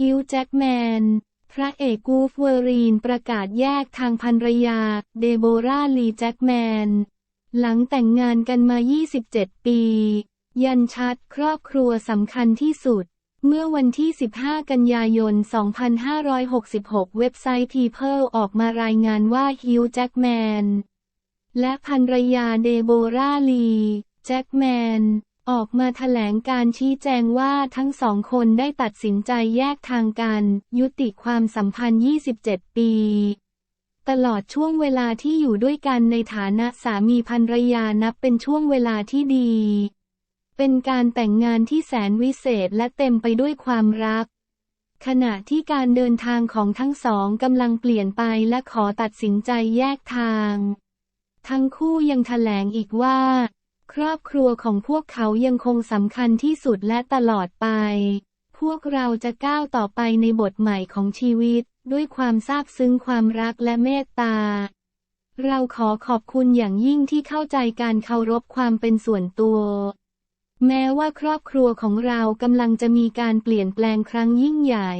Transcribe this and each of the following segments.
ฮิวจ์แจ็คแมน พระเอกกูฟเวอรีนประกาศแยกทางภรรยา เดโบราลีแจ็คแมน หลังแต่งงานกันมา 27 ปี ยันชัดครอบครัวสำคัญที่สุด เมื่อวันที่ 15 กันยายน 2566 เว็บไซต์ People ออกมารายงานว่าฮิวจ์แจ็คแมน และภรรยาเดโบราลีแจ็คแมน ออกมาแถลงการชี้แจงว่าทั้งสองคนได้ตัดสินใจแยกทางกัน ยุติความสัมพันธ์ 27 ปี ตลอดช่วงเวลาที่อยู่ด้วยกันในฐานะสามีภรรยานับเป็นช่วงเวลาที่ดี เป็นการแต่งงานที่แสนวิเศษและเต็มไปด้วยความรัก ขณะที่การเดินทางของทั้งสองกำลังเปลี่ยนไปและขอตัดสินใจแยกทาง ทั้งคู่ยังแถลงอีกว่า ครอบครัวของพวกเขายังคงสำคัญที่สุดและตลอดไป พวกเราจะก้าวต่อไปในบทใหม่ของชีวิต ด้วยความซาบซึ้งความรักและเมตตา เราขอขอบคุณอย่างยิ่งที่เข้าใจการเคารพความเป็นส่วนตัว แม้ว่าครอบครัวของเรากำลังจะมีการเปลี่ยนแปลงครั้งยิ่งใหญ่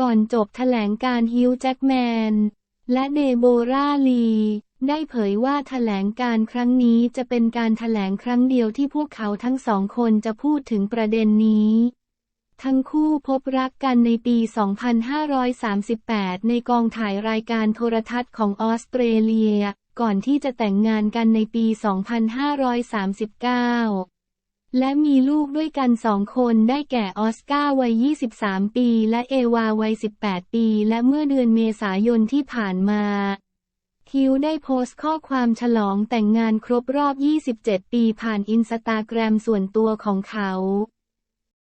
ก่อนจบแถลงการฮิวจ์แจ็คแมน และเดโบราลี ได้เผยว่าแถลงการครั้งนี้จะเป็นการแถลงครั้งเดียวที่พวกเขาทั้งสองคนจะพูดถึงประเด็นนี้ ทั้งคู่พบรักกันในปี 2538 ในกองถ่ายรายการโทรทัศน์ของออสเตรเลีย ก่อนที่จะแต่งงานกันในปี 2539 และมีลูกด้วยกันสองคนได้แก่ออสการ์วัย 23 ปี และเอวาวัย 18 ปี และเมื่อเดือนเมษายนที่ผ่านมา คิวได้โพสต์ข้อความฉลองแต่งงานครบรอบ 27 ปีผ่านอินสตาแกรมส่วนตัวของเขา